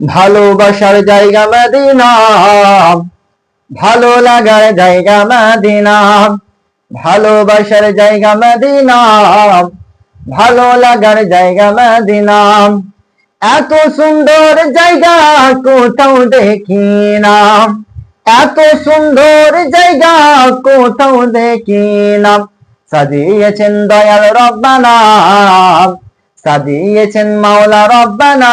ভালোবাসার জায়গা মদিনা। ভালো লাগার জায়গা মদিনা। ভালোবাসার জায়গা মদিনা। ভালো লাগার জায়গা মদিনা। এত সুন্দর জায়গা কোথাও দেখি না। এত সুন্দর জায়গা কোথাও দেখি না। সাজিয়েছেন দয়াল রব্বানা। সাজিয়েছেন মাওলা রব্বানা।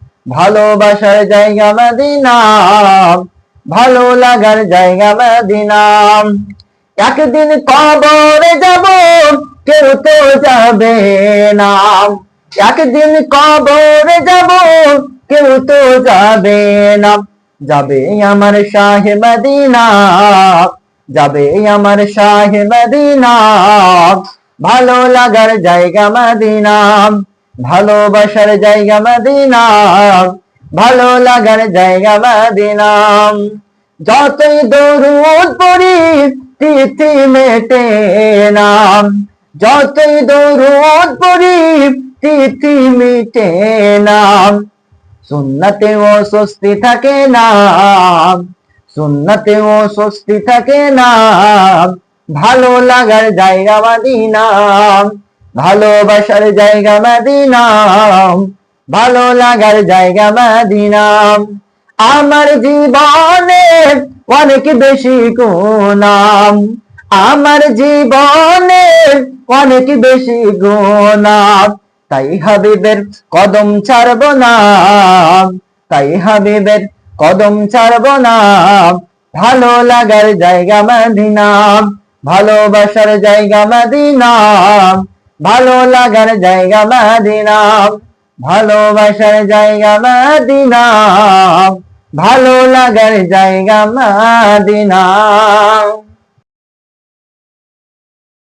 ভালোবাসার জায়গা মদিনা, ভালো লাগার জায়গা মদিনা। একদিন কবরে যাব, কেউ তো যাবে না। একদিন কবরে যাব, কেউ তো যাবে না। যাবে আমার শাহে মদিনা, যাবে আমার শাহে মদিনা। ভালো লাগার জায়গা মদিনা। ভালোবাসার জায়গা মদিনা, ভালো লাগার জায়গা মদিনা। যতই দরুদ পড়ি তিথি মেটে নাম যতই দরুদ পড়ি তিথি মিটে নাম সুন্নতে ও স্বস্তি থাকে না, সুন্নতে ও স্বস্তি থাকে না। ভালো লাগার জায়গা মদিনা। ভালোবাসার জায়গা মদিনা ভালো লাগার জায়গা মদিনা আমার জীবনে অনেক বেশি গুণাম আমার জীবনে অনেক বেশি গুণাম তাই হাবিবের কদম ছাড়ব না, তাই হাবিবের কদম ছাড়ব না। ভালো লাগার জায়গা মদিনা ভালোবাসার জায়গা মদিনা ভালো লাগার জায়গা মদিনা ভালোবাসার জায়গা মদিনা ভালো লাগার জায়গা মদিনা